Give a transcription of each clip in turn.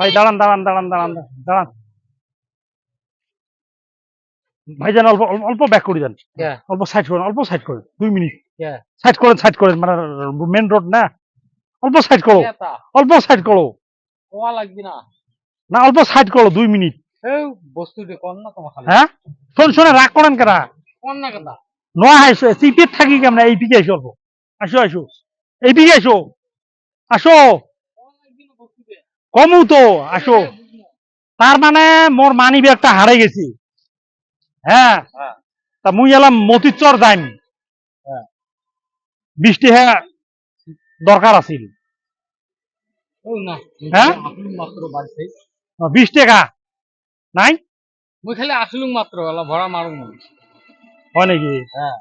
ভাই দাঁড়ান দাঁড়ান দাঁড়ান দাঁড়ান দাঁড়ান। ভাইজান অল্প অল্প- ব্যাক করে দেন। অল্প সাইড করেন অল্প সাইড করেন দুই মিনিট সাইড করেন সাইড করেন মানে মেন রোড না। অল্প সাইড করো অল্প সাইড করো। কোয়া লাগবে না। না অল্প সাইড করো দুই মিনিট বস্তুটা কোন না তোমার হ্যাঁ? শোন শোনে রাগ করেন কেনা না কেন? নয় সিপিএর থাকি কেমন এই পিকে আসো অল্প। আসো আসো। এই পিকে আসো আসো কোন লাগবে না বস্তুটা কমু তো আসো তার মানে মোর মানি ব্যাগটা হারে গেছি হ্যাঁ। তা মুই এলাম মতিচর হ্যাঁ। বৃষ্টি হ্যাঁ দরকার আছিল হ্যাঁ? বিশ টাকা নাই মুই খালি আসলুম মাত্র ভরা মারুম। হয় নাকি হ্যাঁ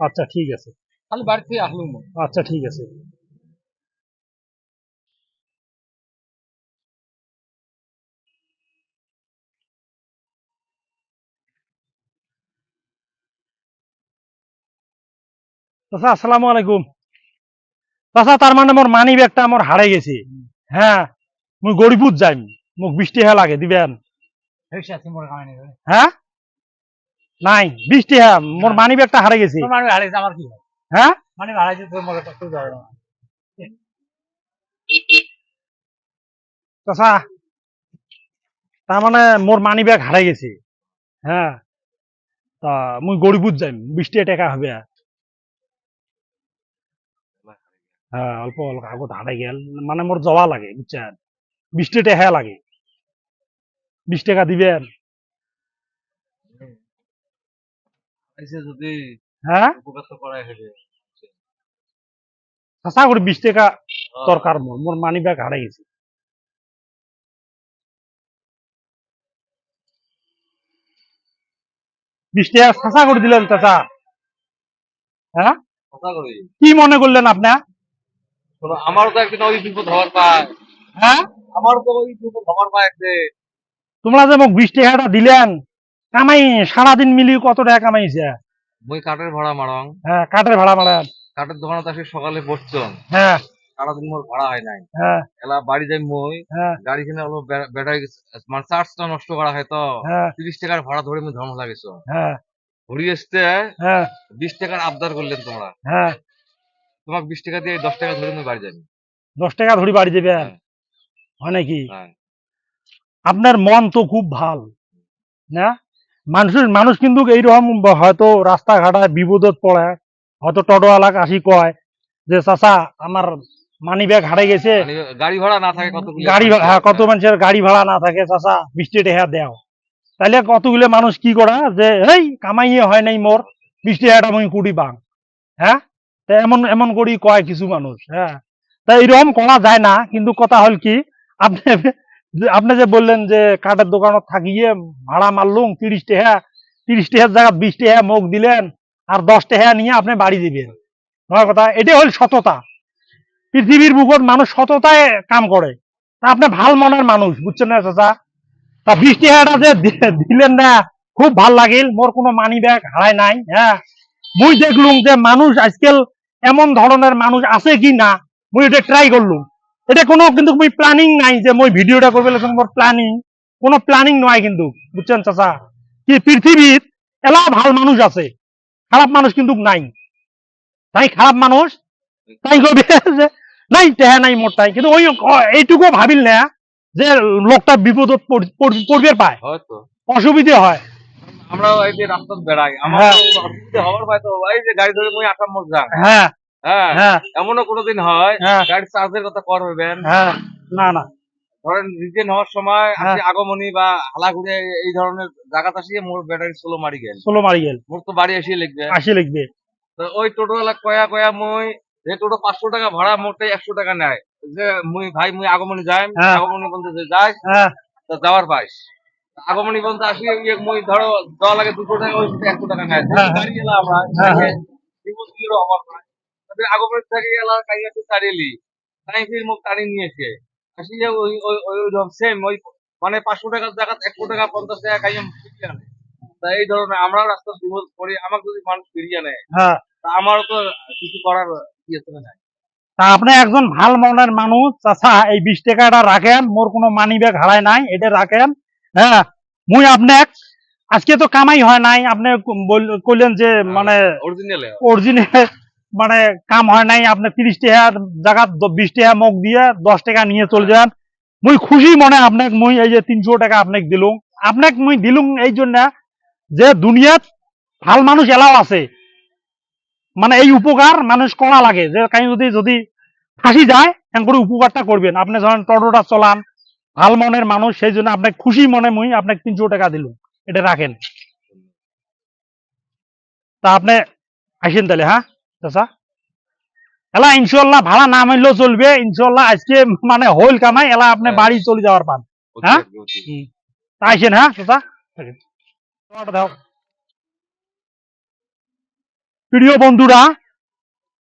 আচ্ছা ঠিক আছে খালি বাড়িতে আসলুম না। আচ্ছা ঠিক আছে চাচা আসসালামু আলাইকুম। চাচা তার মানে মোর মানি ব্যাগটা আমার হারে গেছে। হ্যাঁ মুই গরিবুত যাইম মোক বৃষ্টি হ্যাঁ লাগে দিবেন। হ্যাঁ নাই বৃষ্টি হ্যাঁ মোর মানি ব্যাগটা হারে গেছে। মানে আমার কি হ্যাঁ? মানে তোর মনে চাচা তার মানে মোর মানি ব্যাগ হারাই গেছে। হ্যাঁ তা মুই গরিবুত যাইম বৃষ্টি টাকা হবে। হ্যাঁ অল্প অল্প আগত হারাই গেল। মানে মোর জবা লাগে বুঝছেন বৃষ্টি টাকা লাগে। বিশ টাকা দিবেন যদি হ্যাঁ করে বিশ টাকা দরকার মোর মোর মানি ব্যাগ হারাই গেছে। বিশ টাকা চাচা করে দিলেন চাচা। হ্যাঁ কি মনে করলেন আপনার আমারও তো একদিন ওই বিপদ হওয়ার পায়। হ্যাঁ? আমারও তো ওই বিপদ হওয়ার পায় একদিন তোমরা যে মোক বিশ টাকাটা দিলেন কামাই সারাদিন মিলি কত টাকা কামাইছে? মুই কাঠের ভাড়া মারং। হ্যাঁ কাঠের ভাড়া মারেন। কাঠের দোকানে আসি সকালে বসছন হ্যাঁ। সারাদিন মোর ভাড়া হয় নাই। হ্যাঁ। এলা বাড়ি যাই মই হ্যাঁ। গাড়ি কিনে অলপ ব্যাটারি মানে চার্জটা নষ্ট করা হয় তো। হ্যাঁ। তিরিশ টাকার ভাড়া ধরে আমি ধর্ম লাগিস হ্যাঁ। ঘুরি আসতে হ্যাঁ। বিশ টাকার আবদার করলেন তোমরা। হ্যাঁ। তোমাকে বিশ টাকা দিয়ে দশ টাকা ধরে আমি বাড়ি যাই দশ টাকা ধরি বাড়ি দেবেন হ্যাঁ। হয় নাকি? হ্যাঁ। আপনার মন তো খুব ভালো না? মানুষের মানুষ কিন্তু এইরকম হয়তো রাস্তাঘাটে বিপদত পড়ে হয়তো টোটোওয়ালাকে আসি কয় যে চাচা আমার মানি ব্যাগ হারে গেছে। মানে গাড়ি ভাড়া না থাকে কত গাড়ি হ্যাঁ, কত মানুষের গাড়ি ভাড়া না থাকে চাচা বৃষ্টি টাকা দেও। তাহলে কতগুলো মানুষ কি করে যে এই কামাইয়ে হয় নাই মোর বৃষ্টি টাকাটা মই কুড়ি পাং হ্যাঁ? এমন এমন করি কয় কিছু মানুষ হ্যাঁ? তা এরকম করা যায় না, কিন্তু কথা হল কি, আপনি আপনি যে বললেন যে কাঠের দোকানত থাকিয়ে ভাড়া মারলুম তিরিশ টাকা, তিরিশ টাকার জায়গা বিশ টাকা মুখ দিলেন আর দশ টাকা নিয়ে আপনি বাড়ি দিবেন। নয় কথা, এটাই হল সততা। পৃথিবীর বুকত মানুষ সততায় কাম করে। তা আপনি ভালো মনের মানুষ, বুঝছেন না চাচা? তা বিশ টাকাটা যে দিলেন না, খুব ভালো লাগিল, মোর কোনো মানি ব্যাগ হারাই নাই হ্যাঁ? মুই দেখলুম যে মানুষ আজকাল এমন ধরনের মানুষ আছে কি না মুই এটা ট্রাই করলুম। এটা কোনো কিন্তু মুই প্ল্যানিং নাই যে মই ভিডিওটা করবে মোর প্ল্যানিং কোনো প্ল্যানিং নয় কিন্তু বুঝছেন চাচা? কি পৃথিবীর এলা ভালো মানুষ আছে খারাপ মানুষ কিন্তু নাই। তাই খারাপ মানুষ তাই কবি যে নাই টেহা নাই মোর তাই। কিন্তু ওই এইটুকু ভাবিল না যে লোকটা বিপদত পড়- পড়- পড়বে পায়? হয়তো। অসুবিধে হয়। আমরা এই যে রাস্তাত বেড়াই। আমার হ্যাঁ। অসুবিধা হওয়ার পায় তো এই যে গাড়ি ধরে মুই আসাম মোট যাং হ্যাঁ। হ্যাঁ। হ্যাঁ। এমনও কোনোদিন হয় হ্যাঁ। গাড়ি চার্জের কথা কর হইবেন। হ্যাঁ। না না। ধরেন রিটেন হওয়ার সময় আগমনী বা হালাগুড়ে এই ধরনের জায়গাতে আসিয়ে মোর ব্যাটারি স্লো মারি গেল। ষোলো মারি গেল। মোর তো বাড়ি এসে লিখবে। আসি লিখবে। তো ওই টোটোওয়ালা কয়া কয়া মুই যে টোটো পাঁচশো টাকা ভাড়া মোটে একশো টাকা নেয়। যে মুই ভাই মুই আগমনী যাই। আগমনী বলতে যে যাই হ্যাঁ। তো যাওয়ার পাইস। আগমনী বলতে আসি ইয়ে মুই ধরো দেওয়া লাগে দুশো টাকা ওই একশো টাকা নেয়। হ্যাঁ। গাড়ি এলা আমরা হ্যাঁ, হ্যাঁ। আমার নয় তাদের আগমনী থেকে এলা কাইয়া তুই তাড়িয়েলি তাই ফির মুখ নিয়েছে আসি যে ওই ওই ওই সেম ওই মানে পাঁচশো টাকার জায়গা একশো টাকা পঞ্চাশ টাকা খাইয়ে ফিরিয়ে আনে। তা এই ধরনের আমরাও রাস্তা বিপদ করি আমাকে যদি মানুষ ফিরিয়ে নেয় হ্যাঁ। তা আমারও তো কিছু করার ইয়ে তো নাই। তা আপনি একজন ভালো মনের মানুষ চাচা এই বিশ টাকাটা রাখেন মোর কোনো মানি ব্যাগ হারায় নাই এটা রাখেন। হ্যাঁ মুই আপনাক আজকে তো কামাই হয় নাই আপনি কইলেন যে মানে অরিজিনাল মানে কাম হয় নাই আপনি তিরিশ টাকা জায়গা বিশ টাকা মুখ দিয়ে দশ টাকা নিয়ে চলে যান। মুই খুশি মনে আপনাকে মুই এই যে তিনশো টাকা আপনাকে দিলুম আপনাকে মুই দিলুম এই জন্য যে দুনিয়াত ভালো মানুষ এলাও আছে। মানে এই উপকার মানুষ করা লাগে। যে কাই যদি যদি ফাঁসি যায় করে উপকারটা করবেন। আপনি ধরেন টোটোটা চলান ভালো মনের মানুষ সেই জন্য আপনাকে খুশি মনে মুই আপনাকে তিনশো টাকা দিলুম এটা রাখেন। তা আপনি আসেন তাহলে হ্যাঁ? চাচা। এলা ইনশাল্লাহ ভাড়া না মারলেও চলবে। ইনশাল্লাহ আজকে মানে হইল কামাই এলা আপনি হ্যাঁ। বাড়ি চলে যাওয়ার পান। হ্যাঁ? তা আসেন হ্যাঁ চাচা। দাও। প্রিয় বন্ধুরা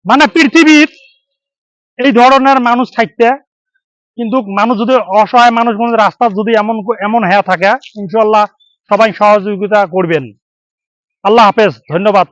মানে পৃথিবীর এই ধরনের মানুষ থাকতে কিন্তু মানুষ যদি অসহায় মানুষ মনে রাস্তা যদি এমন এমন হ্যাঁ থাকে ইনশাল্লাহ সবাই সহযোগিতা করবেন। আল্লাহ হাফেজ, ধন্যবাদ।